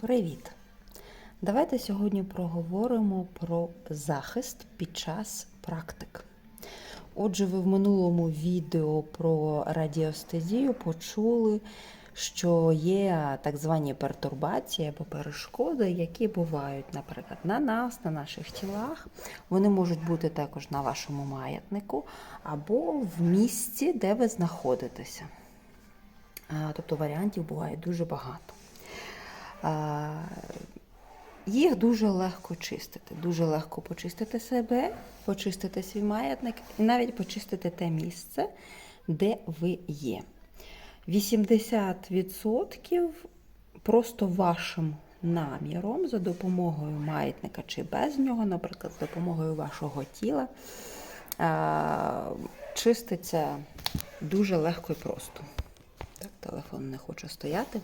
Привіт! Давайте сьогодні проговоримо про захист під час практик. Отже, ви в минулому відео про радіостезію почули, що є так звані пертурбації або перешкоди, які бувають, наприклад, на нас, на наших тілах. Вони можуть бути також на вашому маятнику або в місці, де ви знаходитеся. Тобто варіантів буває дуже багато. Їх дуже легко чистити. Дуже легко почистити себе, почистити свій маятник і навіть почистити те місце, де ви є. 80% просто вашим наміром за допомогою маятника чи без нього, наприклад, з допомогою вашого тіла, чиститься дуже легко і просто. Так, телефон не хоче стояти.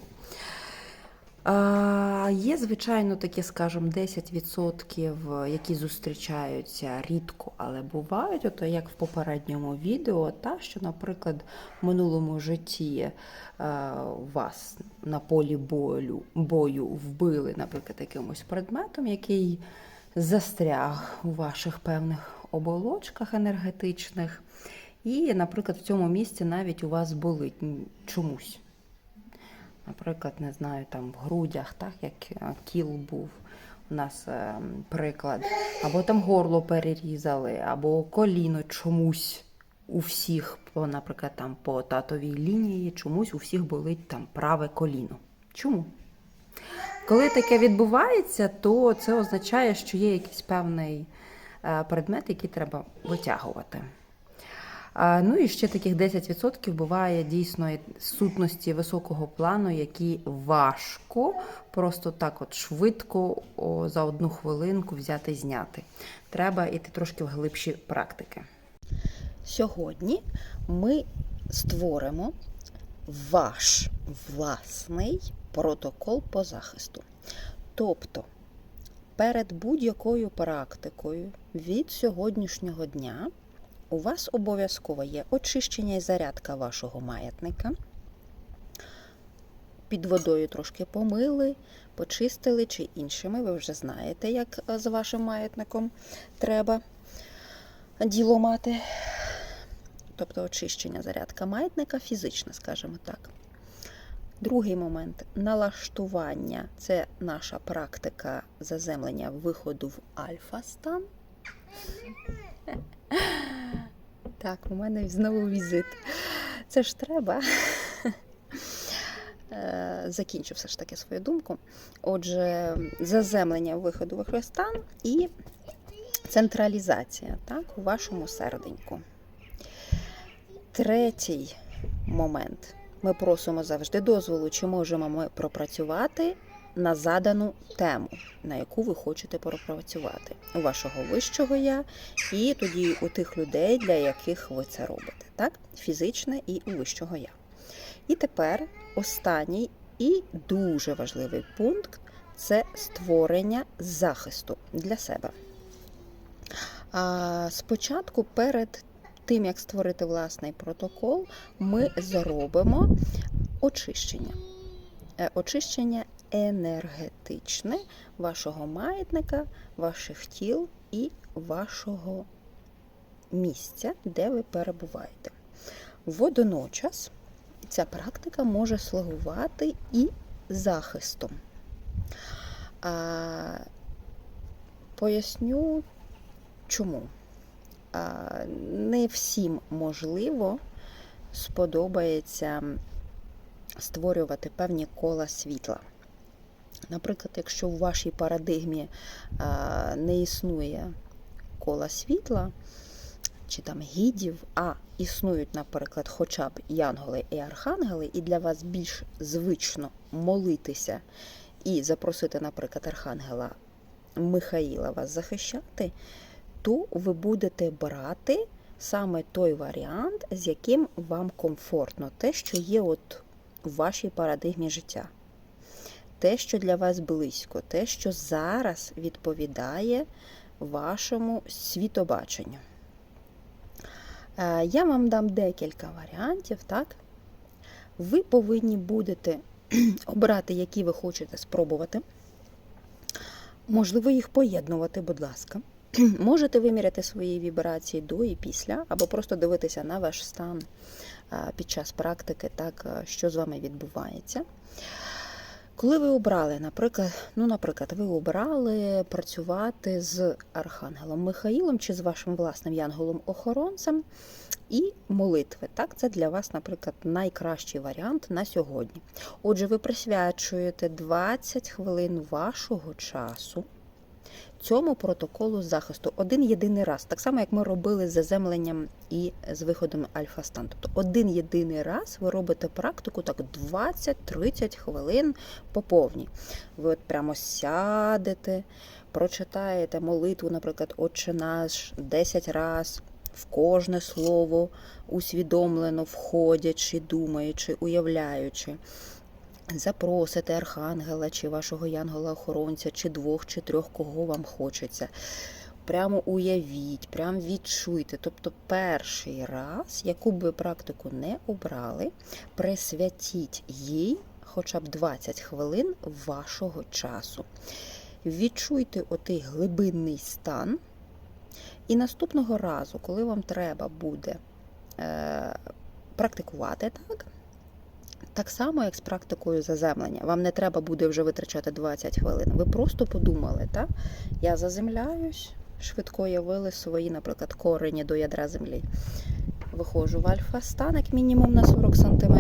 А, Є, звичайно, такі, скажімо, 10%, які зустрічаються рідко, але бувають, ото як в попередньому відео, та, що, наприклад, в минулому житті а, вас на полі бою, бою вбили, наприклад, якимось предметом, який застряг у ваших певних оболочках енергетичних. І, наприклад, в цьому місці навіть у вас болить чомусь. Наприклад, не знаю, там в грудях, так, як е, кіл був у нас е, приклад, або там горло перерізали, або коліно чомусь у всіх, по, наприклад, там по татовій лінії, чомусь у всіх болить там праве коліно. Чому? Коли таке відбувається, то це означає, що є якийсь певний е, предмет, який треба витягувати. Ну і ще таких 10% буває дійсно сутності високого плану, які важко просто так от швидко о, за одну хвилинку взяти і зняти. Треба йти трошки в глибші практики. Сьогодні ми створимо ваш власний протокол по захисту. Тобто перед будь-якою практикою від сьогоднішнього дня у вас обов'язково є очищення і зарядка вашого маятника. Під водою трошки помили, почистили чи іншими. Ви вже знаєте, як з вашим маятником треба діло мати. Тобто очищення зарядка маятника фізична, скажімо так. Другий момент налаштування це наша практика заземлення виходу в альфа-стан. Так, у мене знову візит. Це ж треба. Е, Закінчу все ж таки свою думку. Отже, заземлення виходу в стан і централізація так, у вашому серденьку. Третій момент. Ми просимо завжди дозволу, чи можемо ми пропрацювати на задану тему, на яку ви хочете пропрацювати у вашого вищого я, і тоді у тих людей, для яких ви це робите, так? Фізичне і у вищого я. І тепер останній і дуже важливий пункт це створення захисту для себе. А Спочатку, перед тим, як створити власний протокол, ми зробимо очищення. Е, Очищення енергетичне вашого маятника, ваших тіл і вашого місця, де ви перебуваєте. Водночас ця практика може слугувати і захистом. А, Поясню чому. А, Не всім можливо сподобається створювати певні кола світла. Наприклад, якщо в вашій парадигмі не існує кола світла чи там гідів, а існують, наприклад, хоча б янголи і архангели, і для вас більш звично молитися і запросити, наприклад, архангела Михаїла вас захищати, то ви будете брати саме той варіант, з яким вам комфортно, те, що є от у вашій парадигмі життя те, що для вас близько, те, що зараз відповідає вашому світобаченню. Е, я вам дам декілька варіантів, так? Ви повинні будете обрати, які ви хочете спробувати. Можливо, їх поєднувати, будь ласка. Можете виміряти свої вібрації до і після, або просто дивитися на ваш стан під час практики, так, що з вами відбувається. Коли ви обрали, наприклад, ну, наприклад, ви обрали працювати з Архангелом Михаїлом чи з вашим власним янголом-охоронцем і молитви. Так, це для вас, наприклад, найкращий варіант на сьогодні. Отже, ви присвячуєте 20 хвилин вашого часу цьому протоколу захисту один єдиний раз, так само як ми робили з заземленням і з виходом альфа-стан. Тобто один єдиний раз ви робите практику так 20-30 хвилин по повній. Ви от прямо сядете, прочитаєте молитву, наприклад, Отче наш 10 разів. В кожне слово усвідомлено входячи, думаючи, уявляючи. Запросите архангела чи вашого янгола-охоронця, чи двох, чи трьох, кого вам хочеться. Прямо уявіть, прямо відчуйте. Тобто, перший раз, яку б ви практику не обрали, присвятіть їй хоча б 20 хвилин вашого часу. Відчуйте отий глибинний стан. І наступного разу, коли вам треба буде е, практикувати так, так само, як з практикою заземлення. Вам не треба буде вже витрачати 20 хвилин. Ви просто подумали, так? Я заземляюсь, швидко явили свої, наприклад, корені до ядра землі. Виходжу в альфа-стан, як мінімум на 40 см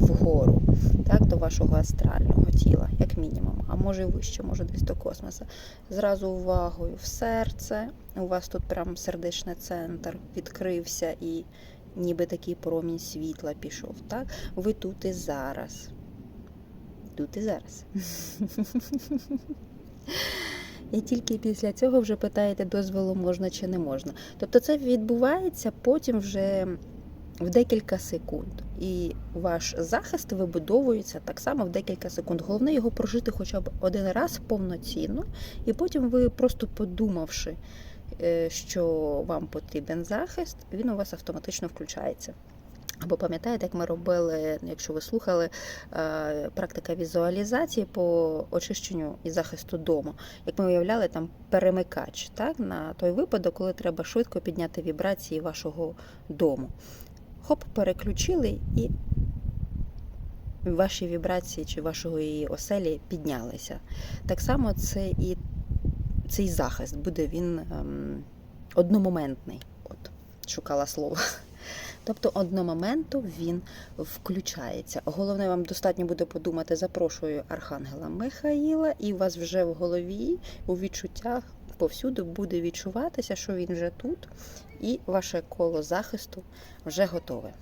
вгору, так, до вашого астрального тіла, як мінімум, а може і вище, може десь до космоса. Зразу увагою в серце. У вас тут прям сердечний центр відкрився і ніби такий промінь світла пішов. Так? Ви тут і зараз. Тут і зараз. І тільки після цього вже питаєте, дозволу можна чи не можна. Тобто це відбувається потім вже в декілька секунд. І ваш захист вибудовується так само в декілька секунд. Головне його прожити хоча б один раз повноцінно, і потім ви просто подумавши, що вам потрібен захист, він у вас автоматично включається. Або пам'ятаєте, як ми робили, якщо ви слухали, е, практика візуалізації по очищенню і захисту дому, як ми уявляли там перемикач так, на той випадок, коли треба швидко підняти вібрації вашого дому. Хоп, переключили і ваші вібрації чи вашої оселі піднялися. Так само це і цей захист буде він ем, одномоментний. От, шукала слово. Тобто одномоменту він включається. Головне, вам достатньо буде подумати, запрошую Архангела Михаїла, і у вас вже в голові, у відчуттях повсюди буде відчуватися, що він вже тут, і ваше коло захисту вже готове.